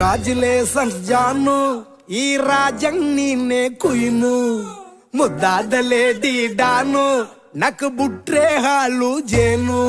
ಕಾಜುಲೇಸನ್ಸ್ ಜಾನು ಈ ರಾಜಂಗ್ ನೀನೆ ಕುಯ್ನು ಮುದ್ದಾದಲೇ D don ನಕ್ ಬುಟ್ರೆ ಹಾಲು ಜೇನು